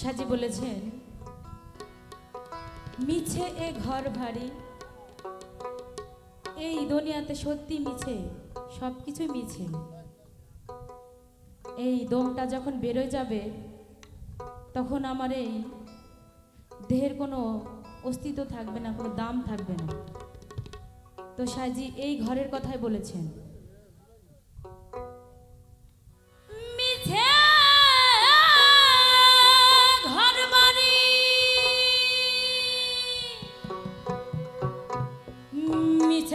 সাজি বলেছেন, মিছে এ ঘর ভারী এই দুনিয়াতে সত্যি মিছে সব কিছুই মিছে। এই দমটা যখন বেরোয় যাবে, তখন আমার এই দেহের কোনো অস্তিত্ব থাকবে না, কোনো দাম থাকবে না। তো সাজি এই ঘরের কথাই বলেছেন।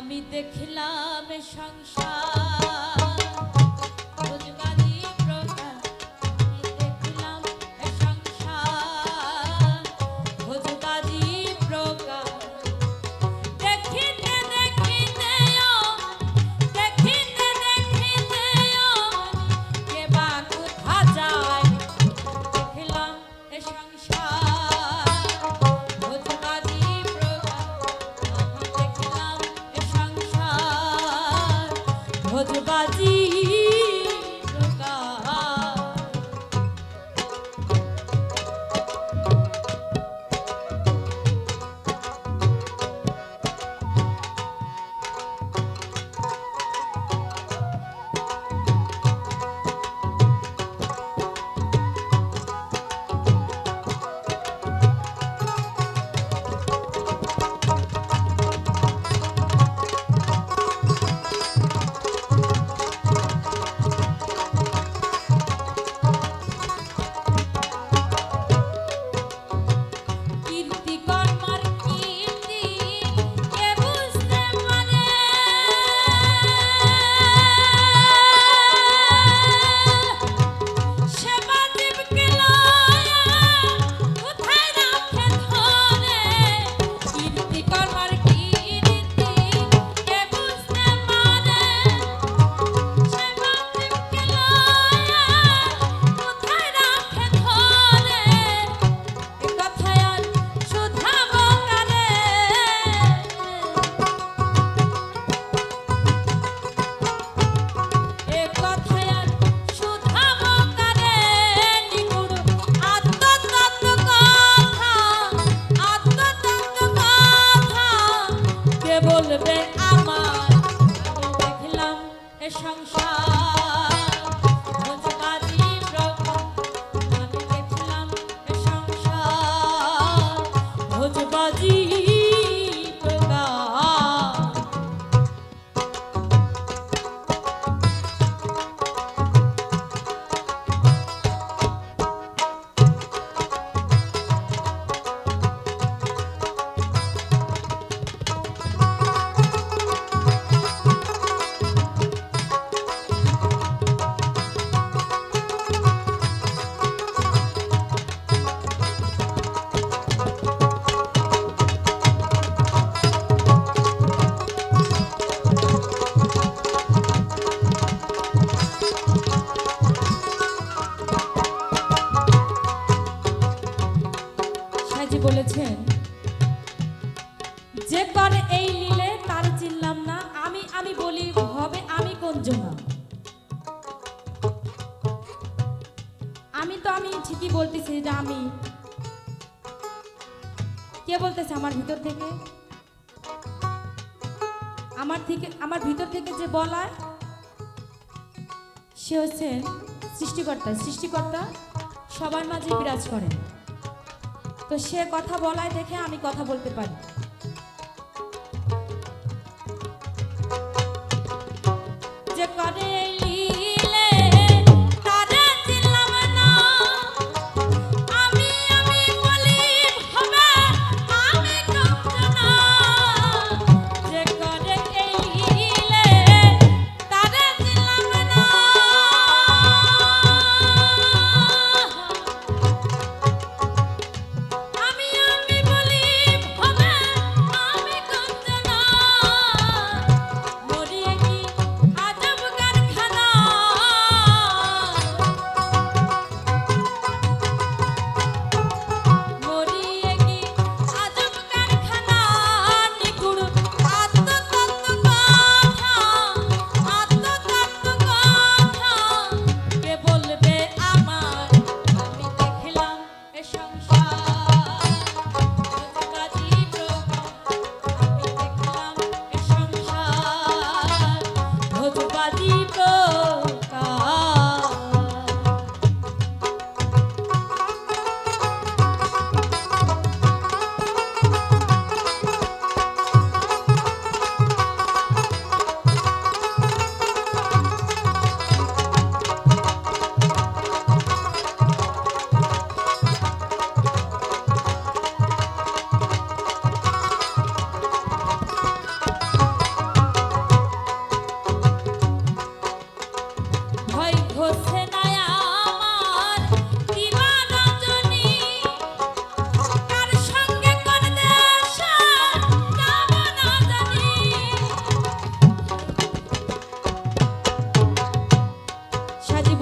আমি দেখলাম সংসার। ভোজবাজি এ সংসার বলেছেন, যে এই তার চিনলাম না, আমি আমি বলি হবে আমি কোন আমি তো, আমি ঠিকই বলতেছি যে আমি, কে বলতেছে আমার ভিতর থেকে? আমার থেকে, আমার ভিতর থেকে যে বলায়, সে হচ্ছেন সৃষ্টিকর্তা। সৃষ্টিকর্তা সবার মাঝে বিরাজ করেন। তো সে কথা বলায় দেখে আমি কথা বলতে পারি।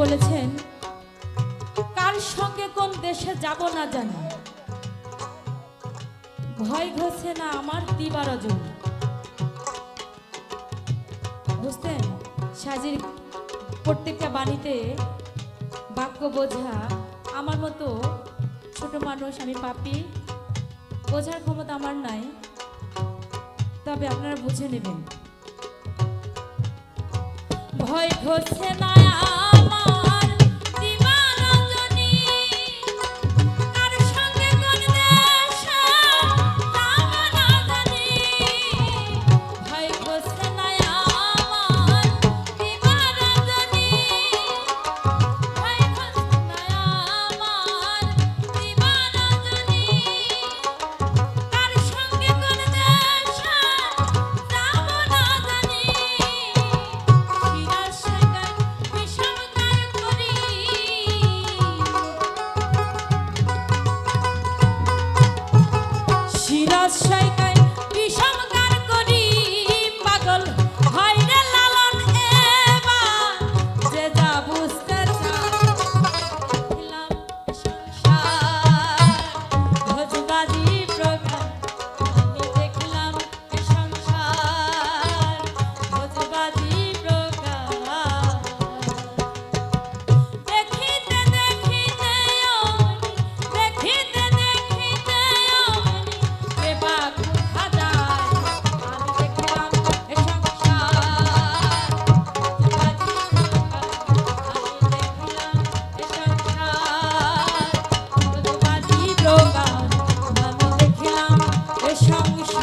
বলেছেন, কার সঙ্গে কোন দেশে যাব না জানি। ভয় ঘষে না আমার দিবার অজন বুঝতেন সাজির প্রত্যেকটা বাণীতে বাক্য বোঝা আমার মতো ছোট মানুষ, আমি পাপি, বোঝার ক্ষমতা আমার নাই। তবে আপনারা বুঝে নেবেন। ভয় ঘষে না let's shake সংসার